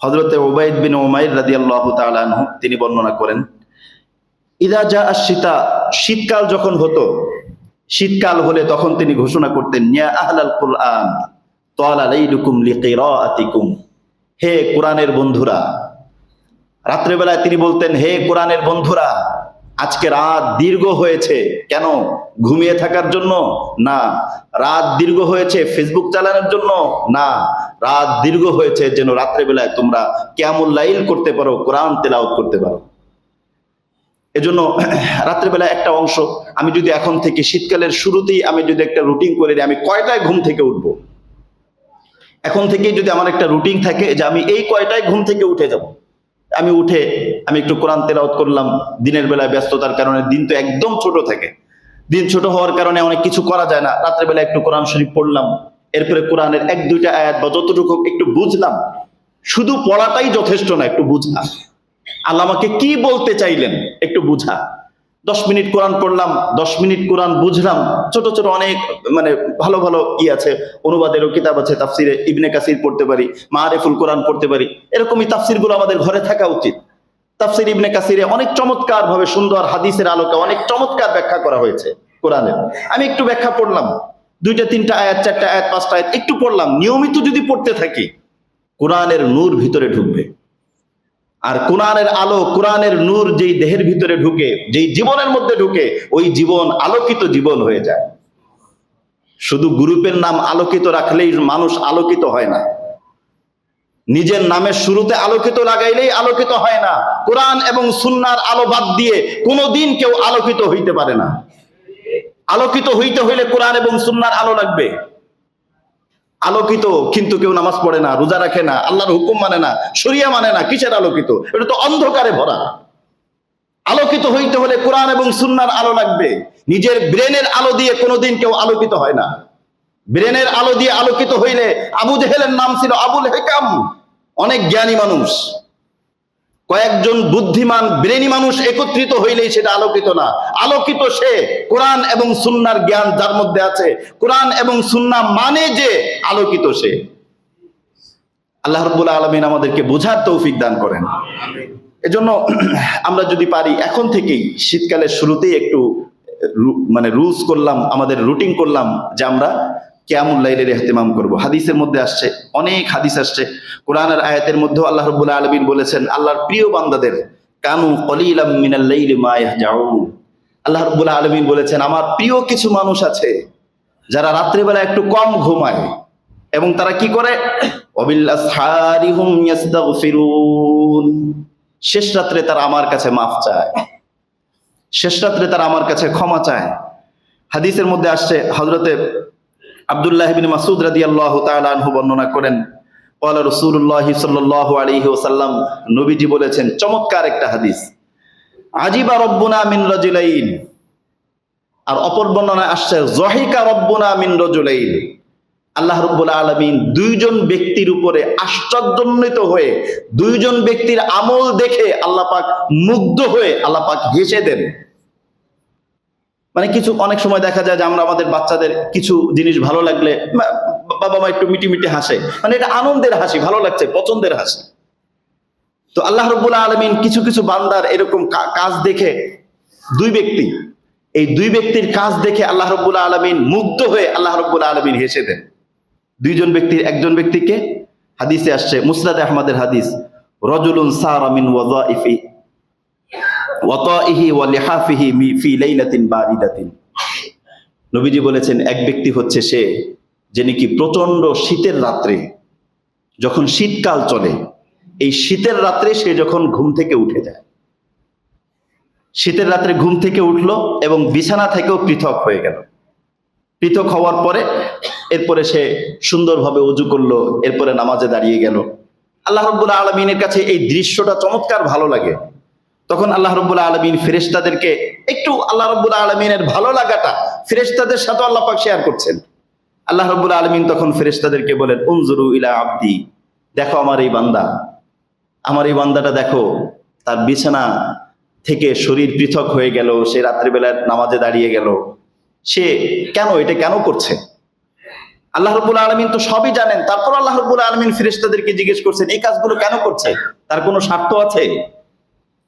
হজরতে ওবায়দ বিন ওমাইর রাজি আল্লাহ তালানহ তিনি বর্ণনা করেন, ইদা যা শীতা শীতকাল যখন হতো, শীতকাল হলে তখন তিনি ঘোষণা করতেন নিয়া আহলাল কুরআন হে কোরআনের বন্ধুরা রাত্রেবেলায় তিনি বলতেন, হে কোরআনের বন্ধুরা আজকে রাত দীর্ঘ হয়েছে। কেন? ঘুমিয়ে থাকার জন্য? না। রাত দীর্ঘ হয়েছে ফেসবুক চালানোর জন্য? না। রাত দীর্ঘ হয়েছে যেন রাত্রেবেলায় তোমরা কেমন লাইল করতে পারো, কোরআন তেলাওত করতে পারো। এজন্য রাত্রেবেলায় একটা অংশ, আমি যদি এখন থেকে শীতকালের শুরুতেই আমি যদি একটা রুটিন করে নিই, আমি কয়টায় ঘুম থেকে উঠবো? এখন থেকেই যদি আমার একটা রুটিন থাকে যে আমি এই কয়টায় ঘুম থেকে উঠে যাব? আমি উঠে আমি একটু কোরআন তেলাওয়াত করলাম, দিনের বেলায় ব্যস্ততার কারণে, দিন তো একদম ছোট থাকে। দিন ছোট হওয়ার কারণে অনেক কিছু করা যায় না। রাত্রে বেলা একটু কোরআন শরীফ পড়লাম, এরপরে কোরআনের এক, দুইটা আয়াত বা যতটুকু একটু বুঝলাম। শুধু পড়াটাই যথেষ্ট না, একটু বুঝা। আল্লাহ আমাকে কি বলতে চাইলেন, একটু বুঝা। দশ মিনিট কোরআন পড়লাম, দশ মিনিট কোরআন বুঝলাম। ছোট ছোট অনেক মানে ভালো ভালো ই আছে। অনুবাদেরও কিতাব আছে, তাফসিরে ইবনে কাসির পড়তে পারি মারেফুল কোরআন পড়তে পারি। এরকমই তাফসিরগুলো আমাদের ঘরে থাকা উচিত। তাফসির ইবনে কাসিরে অনেক চমৎকার ভাবে সুন্দর হাদিসের আলোকে অনেক চমৎকার ব্যাখ্যা করা হয়েছে কোরআনের আমি একটু ব্যাখ্যা পড়লাম। দুইটা, তিনটা আয়াত, চারটা আয়াত, পাঁচটা আয়াত একটু পড়লাম। নিয়মিত যদি পড়তে থাকি, কোরআনের নূর ভিতরে ঢুকবে। আর কোরআনের আলো, কোরআনের নূর যেই দেহের ভিতরে ঢুকে, যেই জীবনের মধ্যে ঢুকে, ওই জীবন আলোকিত জীবন হয়ে যায়। শুধু গ্রুপের নাম আলোকিত রাখলেই মানুষ আলোকিত হয় না। নিজের নামের শুরুতে আলোকিত লাগাইলেই আলোকিত হয় না। কোরআন এবং সুন্নার আলো বাদ দিয়ে কোনোদিন কেউ আলোকিত হইতে পারে না। আলোকিত হইতে হইলে কোরআন এবং সুন্নার আলো লাগবে। আলোকিত, কিন্তু কেউ নামাজ পড়ে না, রোজা রাখে না, আল্লাহর হুকুম মানে না সরিয়া মানে না, কিসের আলোকিত? এটা তো অন্ধকারে ভরা। আলোকিত হইতে হলে কোরআন এবং সুন্নার আলো লাগবে। নিজের ব্রেনের আলো দিয়ে কোনোদিন কেউ আলোকিত হয় না। ব্রেনের আলো দিয়ে আলোকিত হইলে আবু জেহেলের নাম ছিল আবুল হেকাম। অনেক জ্ঞানী মানুষ। কয়েকজন বুদ্ধিমান, ব্রেনী মানুষ একত্রিত হইলেই সেটা আলোকিত না। আলোকিত সে কোরআন এবং সুন্নার জ্ঞান যার মধ্যে আছে। কোরআন এবং সুন্না মানে যে আলোকিত সে। আল্লাহ রব্বুল আলমিন আমাদেরকে বোঝার তৌফিক দান করেন। এজন্য আমরা যদি পারি, এখন থেকেই শীতকালের শুরুতেই একটু মানে রুলস করলাম, আমাদের রুটিন করলাম যে আমরা কেমন লাইলের এহতেমাম করব? হাদিসের মধ্যে আসছে, অনেক হাদিস আসছে। কোরআনের আয়াতের মধ্যেও আল্লাহ রব্বুল আলমিন বলেছেন, আল্লাহর প্রিয় বান্দাদের, কানু কলিলাম আল্লাহ রব্বুল আলমিন বলেছেন, আমার প্রিয় কিছু মানুষ আছে, যারা রাত্রিবেলা একটু কম ঘুমায় এবং তারা কি করে? শেষ রাত্রে তারা আমার কাছে মাফ চায়। শেষ রাত্রে তারা আমার কাছে ক্ষমা চায়। হাদিসের মধ্যে আসছে হজরতে আব্দুল্লাহ বিন মাসুদ রাদিয়াল্লাহু তাআলা আনহু বর্ণনা করেন ওয়ালা রাসূলুল্লাহ সাল্লাল্লাহু আলাইহি ওয়াসাল্লাম, নবীজি বলেছেন, চমৎকার একটা হাদিস, আজিবা রব্বুনা মিন রাজুলাইন আর অপর বর্ণনায় আসছে, জহিকা রব্বুনা মিন রাজুলাইন আল্লাহ রব্বুল আলমিন দুইজন ব্যক্তির উপরে আশ্চর্যান্বিত হয়ে, দুইজন ব্যক্তির আমল দেখে আল্লাহ মুগ্ধ হয়ে আল্লাহ পাক হেসে দেন। মানে কিছু, অনেক সময় দেখা যায় যে আমরা আমাদের বাচ্চাদের কিছু জিনিস ভালো লাগলে বাবা মা একটু মিটি মিটি হাসে। মানে এটা আনন্দের হাসি, ভালো লাগছে, পছন্দের হাসি। তো আল্লাহ রব্বুল আলমিন কিছু কিছু বান্দার এরকম কাজ দেখে দুই ব্যক্তি, এই দুই ব্যক্তির কাজ দেখে আল্লাহ রব্বুল আলমিন মুগ্ধ হয়ে আল্লাহ রব্বুল আলমিন হেসে দেন। দুইজন ব্যক্তির, একজন ব্যক্তিকে হাদিসে আসছে মুসরাদ আহমদের হাদিস, রজুলুন সারামিন ওয়াজাইফি ওয়াতাইহি ওয়া লিহাফিহি ফি লাইলাতিন বারিদাতিন। নবীজি বলেছেন, এক ব্যক্তি হচ্ছে সে যে নাকি প্রচণ্ড শীতের রাত্রে, যখন শীতকাল চলে, এই শীতের রাত্রে সে যখন ঘুম থেকে উঠে যায়। শীতের রাত্রে ঘুম থেকে উঠল এবং বিছানা থেকেও পৃথক হয়ে গেল। পৃথক হওয়ার পরে, এরপরে সে সুন্দরভাবে অজু করল, এরপরে নামাজে দাঁড়িয়ে গেল। আল্লাহ রব্বুল আলমিনের কাছে এই দৃশ্যটা চমৎকার ভালো লাগে। তখন আল্লাহ রব্বুল আলমিন ফেরেশতাদেরকে একটু আল্লাহ রব্বুল আলমিনের ভালো লাগাটা ফেরেশতাদের সাথে আল্লাহ পাক শেয়ার করছেন। আল্লাহ রব্বুল আলমিন তখন ফেরেশতাদেরকে বলেন, উনজুরু ইলা আব্দি, দেখো আমার এই বান্দা। আমার এই বান্দাটা দেখো, তার বিছানা থেকে শরীর পৃথক হয়ে গেল, সে রাত্রিবেলা নামাজে দাঁড়িয়ে গেল। সে কেন, এটা কেন করছে? আল্লাহ রব্বুল আলমিন তো সবই জানেন। তারপর আল্লাহ রব্বুল আলমিন ফেরেশতাদেরকে জিজ্ঞেস করছেন, এই কাজগুলো কেন করছে? তার কোনো স্বার্থ আছে?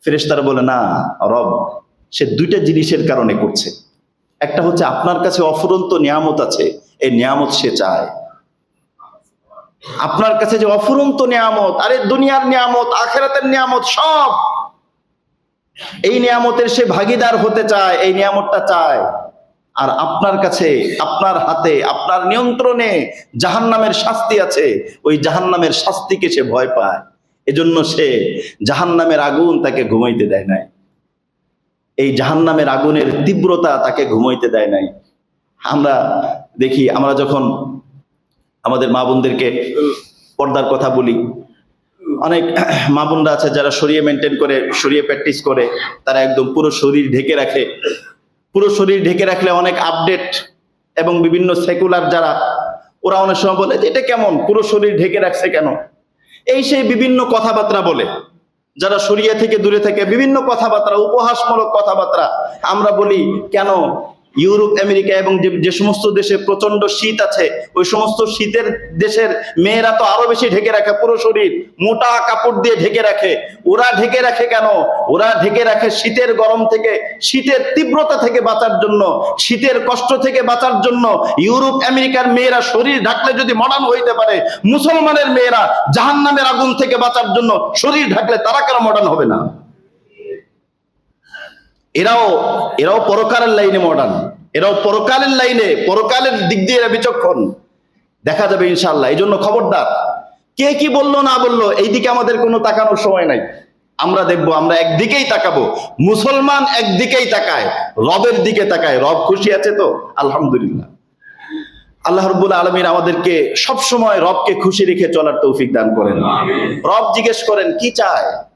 ফেরেশতারা বলে, না, রব, সে দুইটা জিনিসের কারণে করছে। একটা হচ্ছে আপনার কাছে অফুরন্ত নিয়ামত আছে, এই নিয়ামত সে চায়। আপনার কাছে যে অফুরন্ত নিয়ামত, আরে দুনিয়ার নিয়ামত, আখেরাতের নিয়ামত সব, এই নিয়ামতের সে ভাগিদার হতে চায়, এই নিয়ামতটা চায়। আর আপনার কাছে, আপনার হাতে, আপনার নিয়ন্ত্রণে জাহান্নামের শাস্তি আছে, ওই জাহান্নামের শাস্তিকে সে ভয় পায়। এজন্য সে জাহান্নামের আগুন তাকে ঘুমাইতে দেয় নাই। এই জাহান্নামের আগুনের তীব্রতা তাকে ঘুমাইতে দেয় নাই। আমরা দেখি, আমরা যখন আমাদের মা বোনদেরকে পর্দার কথা বলি, অনেক মা বোনরা আছে যারা শরীরে মেনটেন করে, শরীরে প্র্যাকটিস করে, তারা একদম পুরো শরীর ঢেকে রাখে। পুরো শরীর ঢেকে রাখলে অনেক আপডেট এবং বিভিন্ন সেকুলার যারা, ওরা অনেক সময় বলে, এটা কেমন? পুরো শরীর ঢেকে রাখছে কেন? এই সেই বিভিন্ন কথাবার্তা বলে। যারা সরিয়া থেকে দূরে থেকে, বিভিন্ন কথাবার্তা, উপহাসমূলক কথাবার্তা আমরা বলি, কেন ইউরোপ, আমেরিকা এবং যে সমস্ত দেশে প্রচণ্ড শীত আছে, ওই সমস্ত শীতের দেশের মেয়েরা তো আরও বেশি ঢেকে রাখে, পুরো শরীর মোটা কাপড় দিয়ে ঢেকে রাখে। ওরা ঢেকে রাখে কেন? ওরা ঢেকে রাখে শীতের গরম থেকে, শীতের তীব্রতা থেকে বাঁচার জন্য, শীতের কষ্ট থেকে বাঁচার জন্য। ইউরোপ, আমেরিকার মেয়েরা শরীর ঢাকলে যদি মডার্ন হইতে পারে, মুসলমানের মেয়েরা জাহান্নামের আগুন থেকে বাঁচার জন্য শরীর ঢাকলে তারা কেন মডার্ন হবে না? এরাও এরাও পরকালের লাইনে মডার্ন এরাও পরকালের লাইনে পরকালের দিক দিয়ে এরা বিচক্ষণ। দেখা যাবে ইনশাল্লাহ এই জন্য খবরদার। কে কি বলল না বলল এইদিকে আমাদের কোনো তাকানোর সময় নাই। আমরা দেখব আমরা একদিকেই তাকাবো। মুসলমান একদিকেই তাকায় রবের দিকে তাকায়। রব খুশি আছে তো? আলহামদুলিল্লাহ। আল্লাহ রব্বুল আলমীর আমাদেরকে সব সময় রবকে খুশি রেখে চলার তৌফিক দান করেন। রব জিজ্ঞেস করেন কি চায়?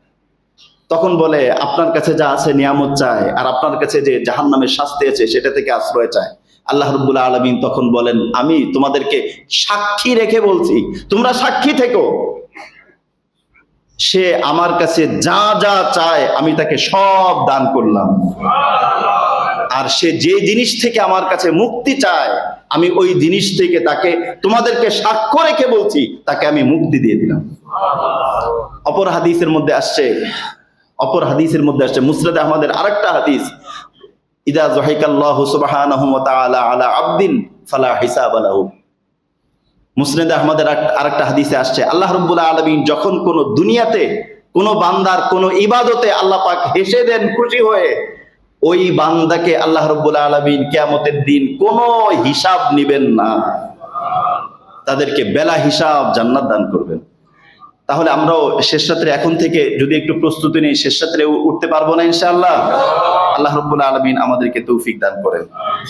তখন বলে, আপনার কাছে যা আছে নিয়ামত চায় আর আপনার কাছে যে জাহান নামের শাস্তি আছে সেটা থেকে আশ্রয় চায় আল্লাহ রব্বুল আলমিন তখন বলেন, আমি তোমাদেরকে সাক্ষী রেখে বলছি, তোমরা সাক্ষী থেকো। সে আমার কাছে যা যা চায়, আমি তাকে সব দান করলাম। আর সে যে জিনিস থেকে আমার কাছে মুক্তি চায়, আমি ওই জিনিস থেকে তাকে তোমাদেরকে সাক্ষ্য রেখে বলছি, তাকে আমি মুক্তি দিয়ে দিলাম। অপর হাদিসের মধ্যে আসছে অপর হাদিসের মধ্যে আসছে মুসরাদ আহমদের আরেকটা হাদিস, ইদা জহিকাল্লাহু সুবহানাহু আলা আবদিন ফালা হিসাব আহমদের আরেকটা হাদিসে আসছে, আল্লাহ রাব্বুল আলামিন যখন কোন দুনিয়াতে, কোন বান্দার কোন ইবাদতে আল্লাহ পাক হেসে দেন খুশি হয়ে, ওই বান্দাকে আল্লাহ রাব্বুল আলামিন কিয়ামতের দিন কোনো হিসাব নেবেন না। তাদেরকে বেলা হিসাব জান্নাত দান করবেন। তাহলে আমরাও শেষ রাত্রে এখন থেকে যদি একটু প্রস্তুতি নিই, শেষ রাত্রে উঠতে পারব না ইনশাআল্লাহ। আল্লাহ রব্বুল আলমিন আমাদেরকে তৌফিক দান করেন।